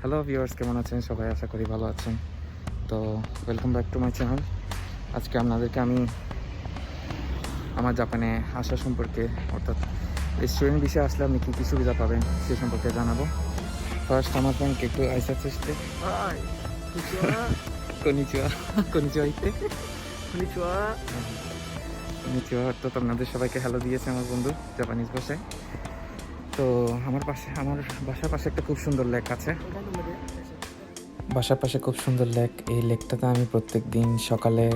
Hello viewers কেমন আছেন? সবাই আশা করি ভালো আছেন। তো welcome back to my channel আজকে আপনাদেরকে আমি আমার জাপানে আসা সম্পর্কে অর্থাৎ স্টুডেন্ট বিষয়ে আসলে আপনি কী কী সুবিধা পাবেন সে সম্পর্কে জানাব। ফার্স্ট আমার ফ্রেন্ড একটু আইসা চেষ্টে। হ্যাঁ। অর্থাৎ আপনাদের সবাইকে হ্যালো দিয়েছে আমার বন্ধু জাপানিজ ভাষায়। তো আমার পাশে, আমার বাসার পাশে একটা খুব সুন্দর লেক আছে। বাসার পাশে খুব সুন্দর লেক এই লেকটাতে আমি প্রত্যেক দিন সকালে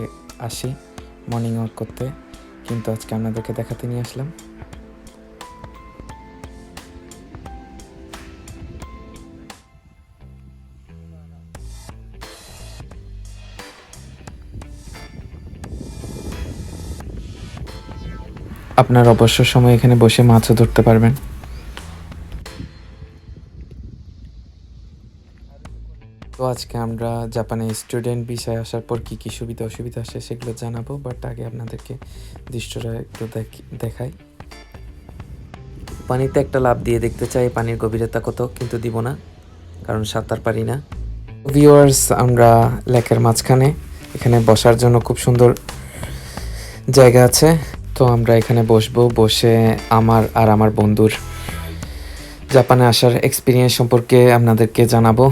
আসি মর্নিং ওয়াক করতে। কিন্তু আজকে আপনাদেরকে দেখাতে নিয়ে আসলাম। আপনার অবসর সময় এখানে বসে মাছও ধরতে পারবেন। আজকে আমরা জাপানে স্টুডেন্ট বিষয়ে আসার পর কী কী সুবিধা অসুবিধা আসে সেগুলো জানাব বাট আগে আপনাদেরকে দৃশ্যটা একটু দেখ- দেখাই। পানিতে একটা লাভ দিয়ে দেখতে চাই, পানির গভীরতা কত, কিন্তু দিব না, কারণ সাঁতার পারি না। ভিউয়ার্স আমরা লেকের মাঝখানে, এখানে বসার জন্য খুব সুন্দর জায়গা আছে। তো আমরা এখানে বসবো, বসে আমার আর আমার বন্ধুর জাপানে আসার এক্সপিরিয়েন্স সম্পর্কে আপনাদেরকে জানাব।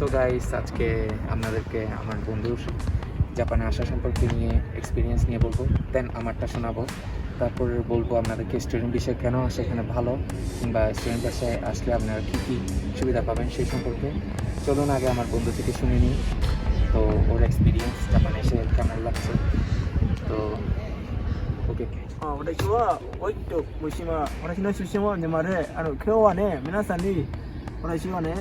সো গাইস আজকে আপনাদেরকে আমার বন্ধুর জাপানে আসা সম্পর্কে নিয়ে এক্সপিরিয়েন্স নিয়ে বলবো দেন আমারটা শোনাবো তারপর বলবো আপনাদেরকে স্টুডেন্ট বিষয়ে কেন আসে এখানে ভালো কিংবা স্টুডেন্ট বিষয়ে আসলে আপনারা কী কী সুবিধা পাবেন সেই সম্পর্কে চলুন আগে আমার বন্ধু থেকে শুনে নিই তো ওর এক্সপিরিয়েন্স জাপানে এসে কেমন লাগছে তো ওকে あ私は、おいっと、三島、私の出身は沼で、あの、今日はね、皆さんに、 私はね、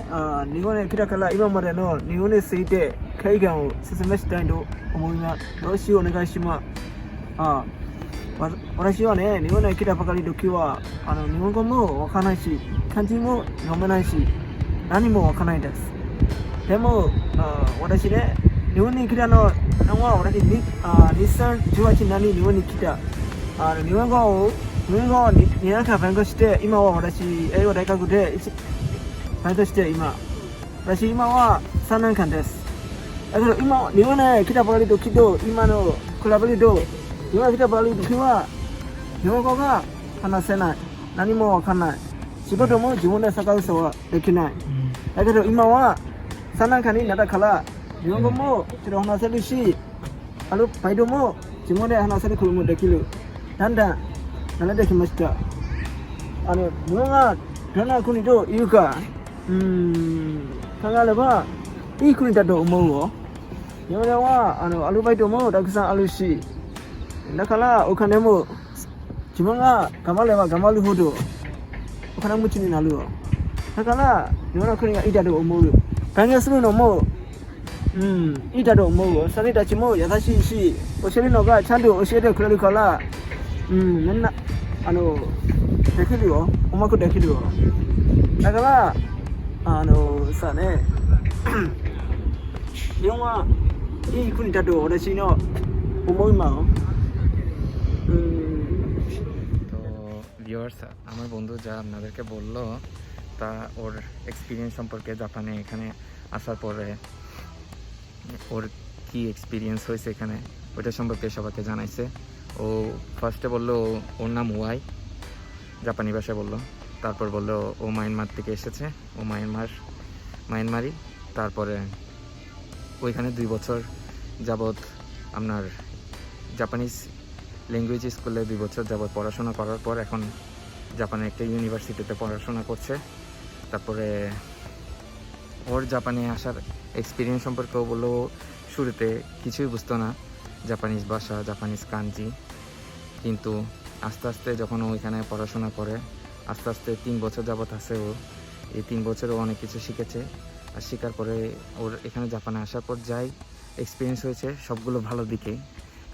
日本に来たから今までの日本について経験を説明したいと思います。よろしくお願いします。あ私はね、日本に来たばかりの時は、あの、日本語もわからないし、漢字も読めないし、何もわからないです。でも、あ私ね、日本に来たののは、私に、あ2018年に日本に来た。あの日本語を日本語を2年間勉強して今は私英語大学で一勉強して今私今は3年間です。だけど今日本に来たばかりの時と今の比べると日本に来たばかりの時は日本語が話せない。何もわかんない。仕事も自分で探すことはできない。だけど今は3年間になったから日本語もちょっと話せるしあのバイトも自分で話せることもできる。だんだん慣れてきました。あの日本がどんな国というか。うん考えればいい国だと思うよ日本ではあのアルバイトもたくさんあるしだからお金も自分が頑張れば頑張るほどお金持ちになるよだから日本の国がいいだと思うよ勉強するのもうん、いいだと思うよ。それたちも優しいし、教えるのがちゃんと教えてくれるから、うん、みんな、あの、できるよ。うまくできるよ。だから、あの、さね、日本はいい国だと私の思いますよ。うん、 তো ভিউয়ার্স আমার বন্ধু যা আপনাদেরকে বললো তা ওর এক্সপিরিয়েন্স সম্পর্কে জাপানে এখানে আসার পরে ওর কি এক্সপিরিয়েন্স হয়েছে এখানে ওইটা সম্পর্কে সবাইকে জানাইছে ও ফার্স্টে বললো ও- ওর নাম ওয়াই জাপানি ভাষায় বললো তারপর বলল, ও মায়ানমার থেকে এসেছে, ও মায়ানমার, মায়ানমারি। তারপরে ওইখানে দুই বছর যাবৎ আপনার জাপানিজ ল্যাঙ্গুয়েজ স্কুলে দুই বছর যাবৎ পড়াশোনা করার পর এখন জাপানে একটা ইউনিভার্সিটিতে পড়াশোনা করছে। তারপরে ওর জাপানে আসার এক্সপিরিয়েন্স সম্পর্কে বলল, শুরুতে কিছুই বুঝতো না জাপানিজ ভাষা জাপানিজ কাঞ্জি কিন্তু আস্তে আস্তে যখন ওইখানে পড়াশোনা করে আস্তে আস্তে তিন বছর যাবৎ আছে ও। এই তিন বছরে অনেক কিছু শিখেছে। আর শেখার পরে ওর এখানে জাপানে আসার পর যাই এক্সপিরিয়েন্স হয়েছে সবগুলো ভালো দিকে।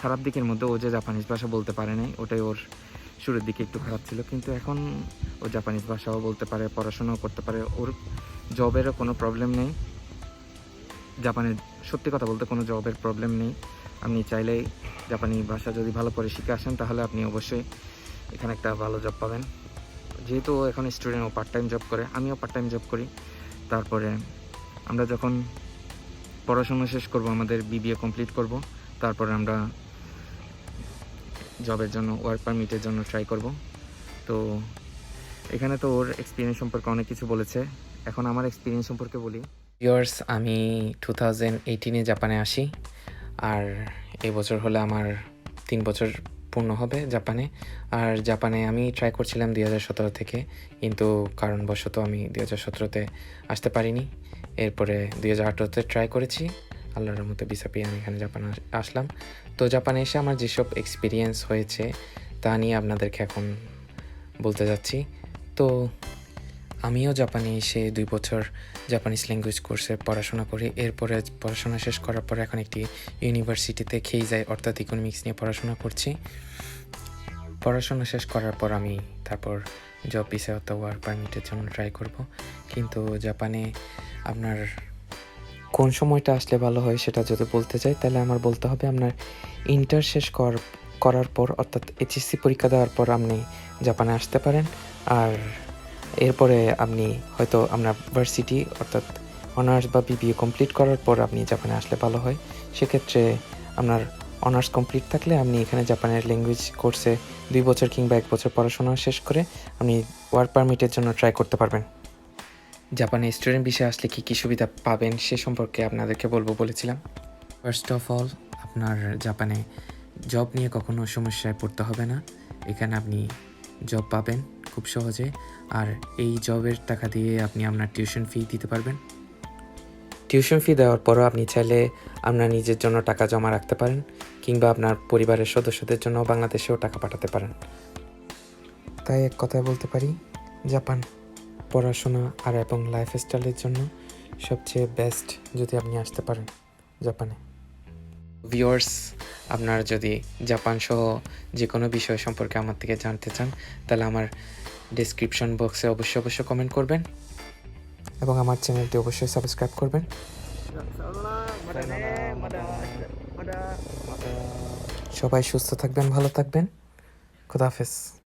খারাপ দিকের মধ্যে ও যে জাপানিজ ভাষা বলতে পারে নাই, ওটাই ওর শুরুর দিকে একটু খারাপ ছিল। কিন্তু এখন ও জাপানিজ ভাষাও বলতে পারে, পড়াশোনাও করতে পারে। ওর জবেরও কোনো প্রবলেম নেই। জাপানে সত্যি কথা বলতে কোনো জবের প্রবলেম নেই। আপনি চাইলে জাপানি ভাষা যদি ভালো করে শিখে আসেন, তাহলে আপনি অবশ্যই এখানে একটা ভালো জব পাবেন। যেহেতু এখন স্টুডেন্ট ও পার্ট টাইম জব করে, আমিও পার্ট টাইম জব করি। তারপরে আমরা যখন পড়াশোনা শেষ করব, আমাদের বিবিএ কমপ্লিট করব, তারপরে আমরা জবের জন্য ওয়ার্ক পারমিটের জন্য ট্রাই করব। তো এখানে তো ওর এক্সপিরিয়েন্স সম্পর্কে অনেক কিছু বলেছে। এখন আমার এক্সপিরিয়েন্স সম্পর্কে বলি। ইয়ার্স আমি টু থাউজেন্ড এইটিনে জাপানে আসি, আর এবছর বছর হলে আমার তিন বছর পূর্ণ হবে জাপানে। আর জাপানে আমি ট্রাই করছিলাম দুই হাজার সতেরো থেকে, কিন্তু কারণবশত আমি দুই হাজার সতেরোতে আসতে পারিনি। এরপরে দুই হাজার আঠেরোতে ট্রাই করেছি। আল্লাহর মতো ভিসা পেয়ে আমি এখানে জাপানে আসলাম। তো জাপানে এসে আমার যেসব এক্সপিরিয়েন্স হয়েছে তা নিয়ে আপনাদেরকে এখন বলতে যাচ্ছি। তো আমিও জাপানে এসে দুই বছর জাপানিজ ল্যাঙ্গুয়েজ কোর্সে পড়াশোনা করি। এরপরে পড়াশোনা শেষ করার পর এখন একটি ইউনিভার্সিটিতে খেয়ে যায় অর্থাৎ ইকোনমিক্স নিয়ে পড়াশোনা করছি। পড়াশোনা শেষ করার পর আমি তারপর জব পিসে অথবা ওয়ার্ক পারমিটের জন্য ট্রাই করব। কিন্তু জাপানে আপনার কোন সময়টা আসলে ভালো হয় সেটা যদি বলতে চাই, তাহলে আমার বলতে হবে আপনার ইন্টার শেষ কর- করার পর অর্থাৎ এইচএসসি পরীক্ষা দেওয়ার পর আপনি জাপানে আসতে পারেন। আর এরপরে আপনি হয়তো আপনার ভার্সিটি অর্থাৎ অনার্স বা বিবিএ কমপ্লিট করার পর আপনি জাপানে আসলে ভালো হয়। সেক্ষেত্রে আপনার অনার্স কমপ্লিট থাকলে আপনি এখানে জাপানের ল্যাঙ্গুয়েজ কোর্সে দুই বছর কিংবা এক বছর পড়াশোনা শেষ করে আপনি ওয়ার্ক পারমিটের জন্য ট্রাই করতে পারবেন। জাপানে স্টুডেন্ট বিষয়ে আসলে কী কী সুবিধা পাবেন সে সম্পর্কে আপনাদেরকে বলব বলেছিলাম। ফার্স্ট অফ অল আপনার জাপানে জব নিয়ে কখনো সমস্যায় পড়তে হবে না। এখানে আপনি জব পাবেন। খুব সহজে। আর এই জবের টাকা দিয়ে আপনি আপনার টিউশন ফি দিতে পারবেন। টিউশন ফি দেওয়ার পরও আপনি চাইলে আপনার নিজের জন্য টাকা জমা রাখতে পারেন কিংবা আপনার পরিবারের সদস্যদের জন্য বাংলাদেশেও টাকা পাঠাতে পারেন। তাই এক কথায় বলতে পারি জাপান পড়াশোনা আর এবং লাইফস্টাইলের জন্য সবচেয়ে বেস্ট যদি আপনি আসতে পারেন জাপানে। ভিউয়ার্স আপনারা যদি জাপান সহ যে কোনো বিষয় সম্পর্কে আমার থেকে জানতে চান তাহলে আমার ডেসক্রিপশন বক্সে অবশ্যই অবশ্যই কমেন্ট করবেন। এবং আমার চ্যানেলটি অবশ্যই সাবস্ক্রাইব করবেন. সবাই সুস্থ থাকবেন, ভালো থাকবেন। খুদাহাফেজ